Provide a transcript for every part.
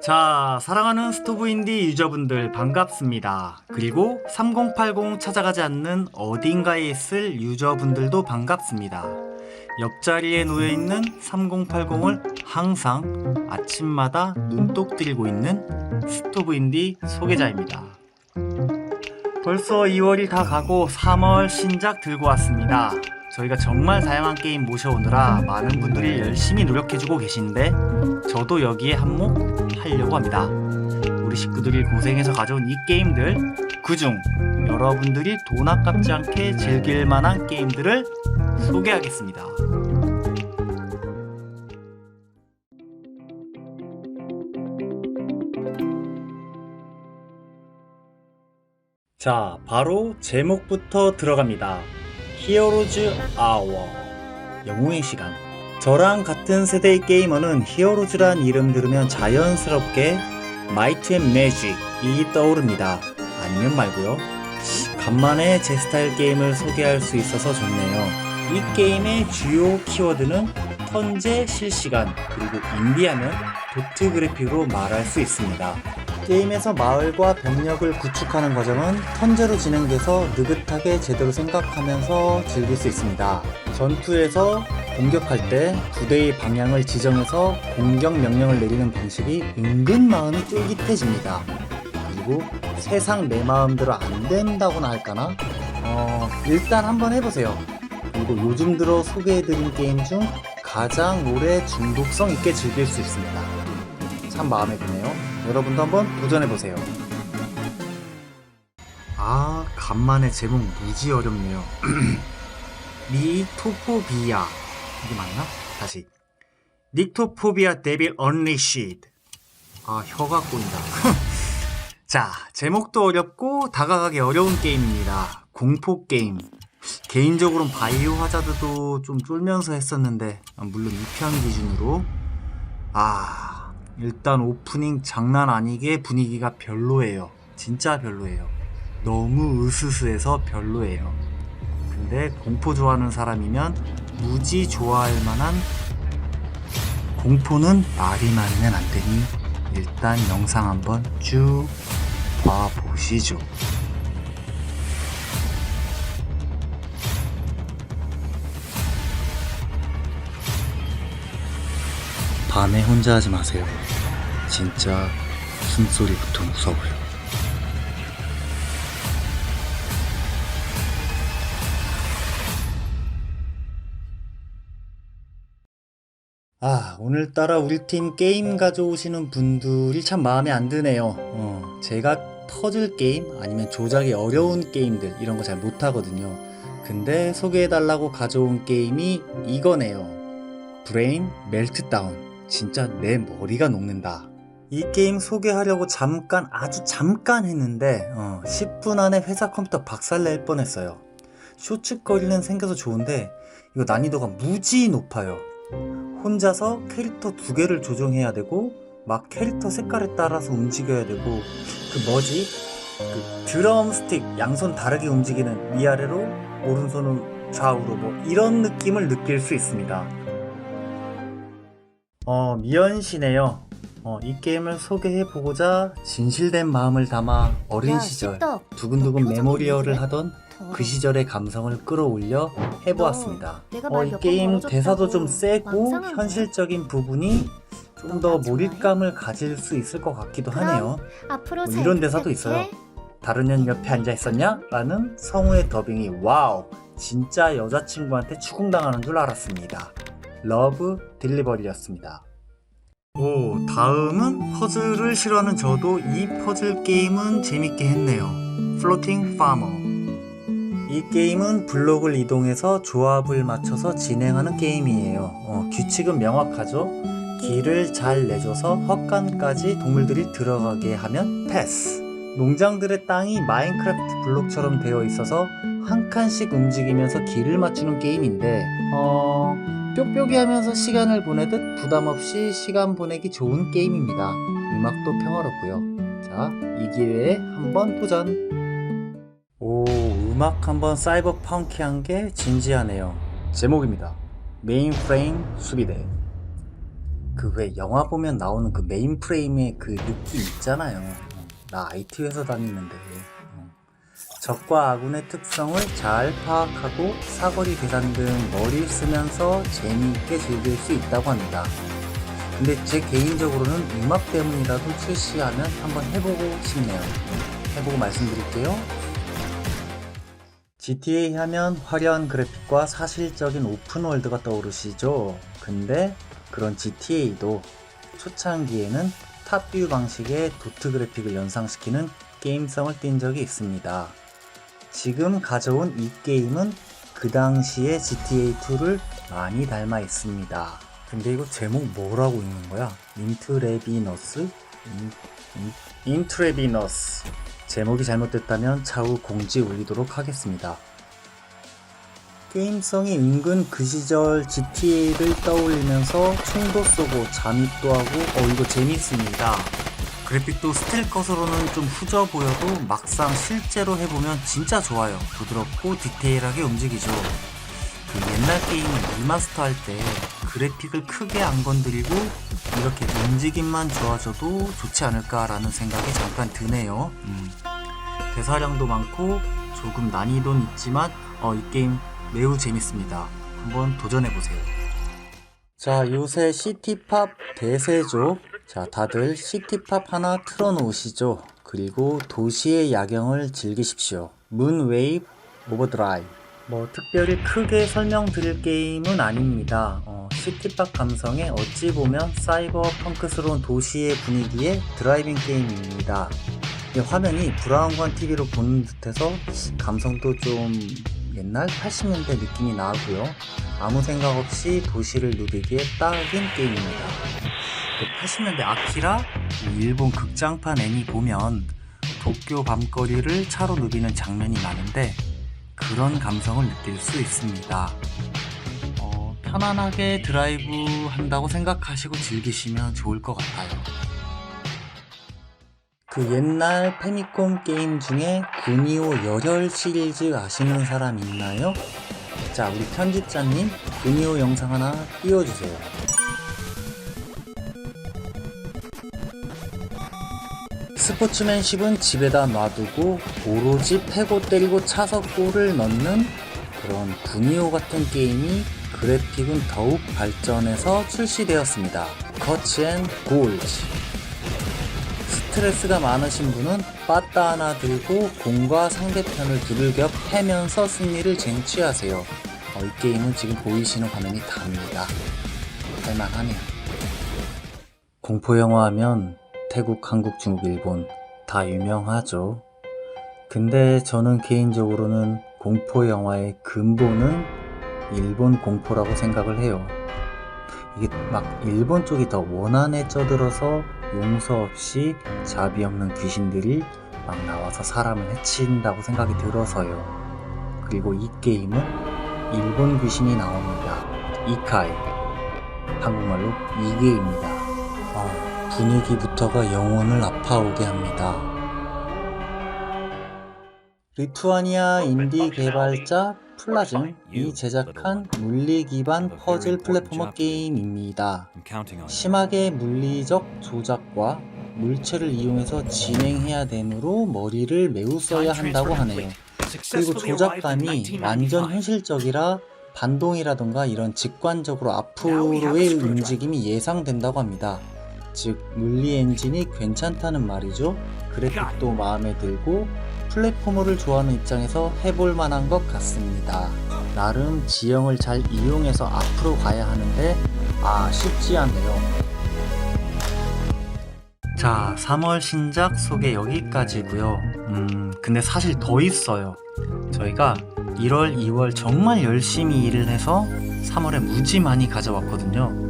자, 사랑하는 스토브 인디 유저분들 반갑습니다. 그리고 3080 찾아가지 않는 어딘가에 있을 유저분들도 반갑습니다. 옆자리에 놓여 있는 3080을 항상 아침마다 눈독 들고 있는 스토브 인디 소개자입니다. 벌써 2월이 다 가고 3월 신작 들고 왔습니다. 저희가 정말 다양한 게임 모셔오느라 많은 분들이 열심히 노력해주고 계신데 저도 여기에 한몫 하려고 합니다. 우리 식구들이 고생해서 가져온 이 게임들 그중 여러분들이 돈 아깝지 않게 즐길 만한 게임들을 소개하겠습니다. 자, 바로 제목부터 들어갑니다. 히어로즈 아워 영웅의 시간 저랑 같은 세대의 게이머는 히어로즈란 이름 들으면 자연스럽게 마이트 앤 매직이 떠오릅니다. 아니면 말고요. 간만에 제 스타일 게임을 소개할 수 있어서 좋네요. 이 게임의 주요 키워드는 턴제 실시간 그리고 인디하면 도트 그래픽으로 말할 수 있습니다. 게임에서 마을과 병력을 구축하는 과정은 턴제로 진행돼서 느긋하게 제대로 생각하면서 즐길 수 있습니다. 전투에서 공격할 때 부대의 방향을 지정해서 공격 명령을 내리는 방식이 은근 마음이 쫄깃해집니다. 그리고 세상 내 마음대로 안 된다고나 할까나? 어, 일단 한번 해보세요. 그리고 요즘 들어 소개해드린 게임 중 가장 오래 중독성 있게 즐길 수 있습니다. 참 마음에 드네요. 여러분도 한번 도전해보세요. 아, 간만에 제목 무지 어렵네요. 니토포비아. 이게 맞나? 다시. 닉토포비아 데빌 언리시드. 아, 혀가 꼬인다. 자, 제목도 어렵고 다가가기 어려운 게임입니다. 공포 게임. 개인적으로는 바이오 하자드도 좀 쫄면서 했었는데, 아, 물론 2편 기준으로. 아, 일단 오프닝 장난 아니게 분위기가 별로예요. 진짜 별로예요. 너무 으스스해서 별로예요. 근데 공포 좋아하는 사람이면 무지 좋아할 만한 공포는 말이 많으면 안 되니 일단 영상 한번 쭉 봐보시죠. 밤에 혼자 하지 마세요. 진짜 숨소리부터 무서워요. 아, 오늘따라 우리 팀 게임 가져오시는 분들이 참 마음에 안 드네요. 어, 제가 퍼즐 게임 아니면 조작이 어려운 게임들 이런 거 잘 못하거든요. 근데 소개해달라고 가져온 게임이 이거네요. 브레인 멜트다운. 진짜 내 머리가 녹는다. 이 게임 소개하려고 잠깐 아주 잠깐 했는데 어, 10분 안에 회사 컴퓨터 박살낼 뻔했어요. 쇼츠거리는 생겨서 좋은데 이거 난이도가 무지 높아요. 혼자서 캐릭터 두 개를 조정해야 되고 막 캐릭터 색깔에 따라서 움직여야 되고 그 뭐지? 그 드럼 스틱 양손 다르게 움직이는 위아래로 오른손은 좌우로 뭐 이런 느낌을 느낄 수 있습니다. 어 미연씨네요. 어, 이 게임을 소개해보고자 진실된 마음을 담아 어린 야, 시절 씹덕. 두근두근 너 표정이 메모리어를 왜 하던 더. 그 시절의 감성을 끌어올려 해보았습니다. 너 내가 어, 말이 몇번 게임 걸어줬다고 대사도 좀 세고? 현실적인 부분이 좀 너 더나 좋아해? 몰입감을 가질 수 있을 것 같기도 그럼 하네요. 앞으로 뭐 잘 이런 대사도 부탁해. 있어요. 다른 년 옆에 앉아 있었냐? 라는 성우의 더빙이 와우 진짜 여자친구한테 추궁당하는 줄 알았습니다. 러브 딜리버리였습니다. 오 다음은 퍼즐을 싫어하는 저도 이 퍼즐 게임은 재밌게 했네요. 플로팅 파머 이 게임은 블록을 이동해서 조합을 맞춰서 진행하는 게임이에요. 어, 규칙은 명확하죠. 길을 잘 내줘서 헛간까지 동물들이 들어가게 하면 패스. 농장들의 땅이 마인크래프트 블록처럼 되어 있어서 한 칸씩 움직이면서 길을 맞추는 게임인데, 어, 뾱뾱이 하면서 시간을 보내듯 부담 없이 시간 보내기 좋은 게임입니다. 음악도 평화롭고요. 자, 이 기회에 한번 도전! 오, 음악 한번 사이버 펑키한 게 진지하네요. 제목입니다. 메인프레임 수비대. 그 왜 영화 보면 나오는 그 메인프레임의 그 느낌 있잖아요. 어, 나 IT 회사 다니는데. 어. 적과 아군의 특성을 잘 파악하고 사거리 계산 등 머리를 쓰면서 재미있게 즐길 수 있다고 합니다. 근데 제 개인적으로는 음악 때문이라도 출시하면 한번 해보고 싶네요. 해보고 말씀드릴게요. GTA 하면 화려한 그래픽과 사실적인 오픈월드가 떠오르시죠? 근데 그런 GTA도 초창기에는 탑뷰 방식의 도트 그래픽을 연상시키는 게임성을 띈 적이 있습니다. 지금 가져온 이 게임은 그 당시의 GTA2를 많이 닮아 있습니다. 근데 이거 제목 뭐라고 읽는 거야? 인트레비너스? 인, 인, 인 트레비너스. 제목이 잘못됐다면 차후 공지 올리도록 하겠습니다. 게임성이 은근 그 시절 GTA를 떠올리면서 총도 쏘고 잠입도 하고 어 이거 재밌습니다. 그래픽도 스틸 컷으로는 좀 후져 보여도 막상 실제로 해보면 진짜 좋아요. 부드럽고 디테일하게 움직이죠. 그 옛날 게임을 리마스터 할 때 그래픽을 크게 안 건드리고 이렇게 움직임만 좋아져도 좋지 않을까라는 생각이 잠깐 드네요. 음. 대사량도 많고 조금 난이도는 있지만 어, 이 게임 매우 재밌습니다. 한번 도전해보세요. 자, 요새 시티팝 대세죠. 자, 다들 시티팝 하나 틀어놓으시죠. 그리고 도시의 야경을 즐기십시오. 문웨이브 오버드라이브. 뭐 특별히 크게 설명드릴 게임은 아닙니다. 어, 시티팝 감성에 어찌 보면 사이버 펑크스러운 도시의 분위기의 드라이빙 게임입니다. 이 화면이 브라운관 TV로 보는 듯해서 감성도 좀 옛날 80년대 느낌이 나고요. 아무 생각 없이 도시를 누비기에 딱인 게임입니다. 80년대 아키라 일본 극장판 애니 보면 도쿄 밤거리를 차로 누비는 장면이 많은데 그런 감성을 느낄 수 있습니다. 어, 편안하게 드라이브 한다고 생각하시고 즐기시면 좋을 것 같아요. 그 옛날 페미콤 게임 중에 구니오 열혈 시리즈 아시는 사람 있나요? 자, 우리 편집자님 구니오 영상 하나 띄워주세요. 스포츠맨십은 집에다 놔두고 오로지 패고 때리고 차서 골을 넣는 그런 구니오 같은 게임이 그래픽은 더욱 발전해서 출시되었습니다. 커치앤 골즈 스트레스가 많으신 분은 빠따 하나 들고 공과 상대편을 두들겨 패면서 승리를 쟁취하세요. 어, 이 게임은 지금 보이시는 화면이 답니다. 할만하네요. 공포영화 하면 태국, 한국, 중국, 일본 다 유명하죠. 근데 저는 개인적으로는 공포 영화의 근본은 일본 공포라고 생각을 해요. 이게 막 일본 쪽이 더 원한에 쪄들어서 용서 없이 자비 없는 귀신들이 막 나와서 사람을 해친다고 생각이 들어서요. 그리고 이 게임은 일본 귀신이 나옵니다. 이카이. 한국말로 이게입니다. 아, 분위기부터가 영혼을 아파오게 합니다. 리투아니아 인디 개발자 플라즘이 제작한 물리 기반 퍼즐 플랫포머 게임입니다. 심하게 물리적 조작과 물체를 이용해서 진행해야 되므로 머리를 매우 써야 한다고 하네요. 그리고 조작감이 완전 현실적이라 반동이라던가 이런 직관적으로 앞으로의 움직임이 예상된다고 합니다. 즉 물리 엔진이 괜찮다는 말이죠. 그래픽도 마음에 들고 플랫포머를 좋아하는 입장에서 해볼 만한 것 같습니다. 나름 지형을 잘 이용해서 앞으로 가야 하는데 아 쉽지 않네요. 자 3월 신작 소개 여기까지고요. 음 근데 사실 더 있어요. 저희가 1월, 2월 정말 열심히 일을 해서 3월에 무지 많이 가져왔거든요.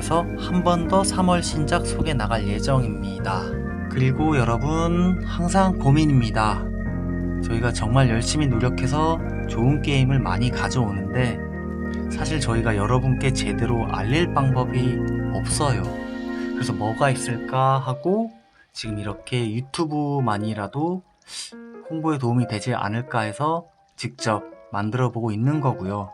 그래서 한 번 더 3월 신작 소개 나갈 예정입니다. 그리고 여러분 항상 고민입니다. 저희가 정말 열심히 노력해서 좋은 게임을 많이 가져오는데 사실 저희가 여러분께 제대로 알릴 방법이 없어요. 그래서 뭐가 있을까 하고 지금 이렇게 유튜브만이라도 홍보에 도움이 되지 않을까 해서 직접 만들어 보고 있는 거고요.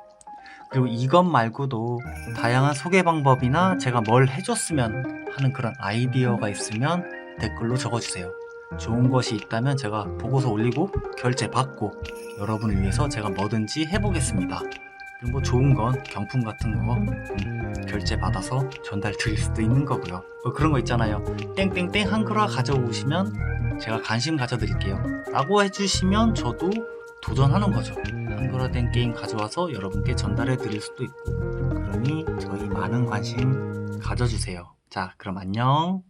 그리고 이것 말고도 다양한 소개 방법이나 제가 뭘 해줬으면 하는 그런 아이디어가 있으면 댓글로 적어주세요. 좋은 것이 있다면 제가 보고서 올리고 결제 받고 여러분을 위해서 제가 뭐든지 해보겠습니다. 그리고 뭐 좋은 건 경품 같은 거 음, 결제 받아서 전달 드릴 수도 있는 거고요. 뭐 그런 거 있잖아요. 땡땡땡 한글화 가져오시면 제가 관심 가져드릴게요. 라고 해주시면 저도 도전하는 거죠. 한글화된 게임 가져와서 여러분께 전달해 드릴 수도 있고. 그러니 저희 많은 관심 가져주세요. 자, 그럼 안녕.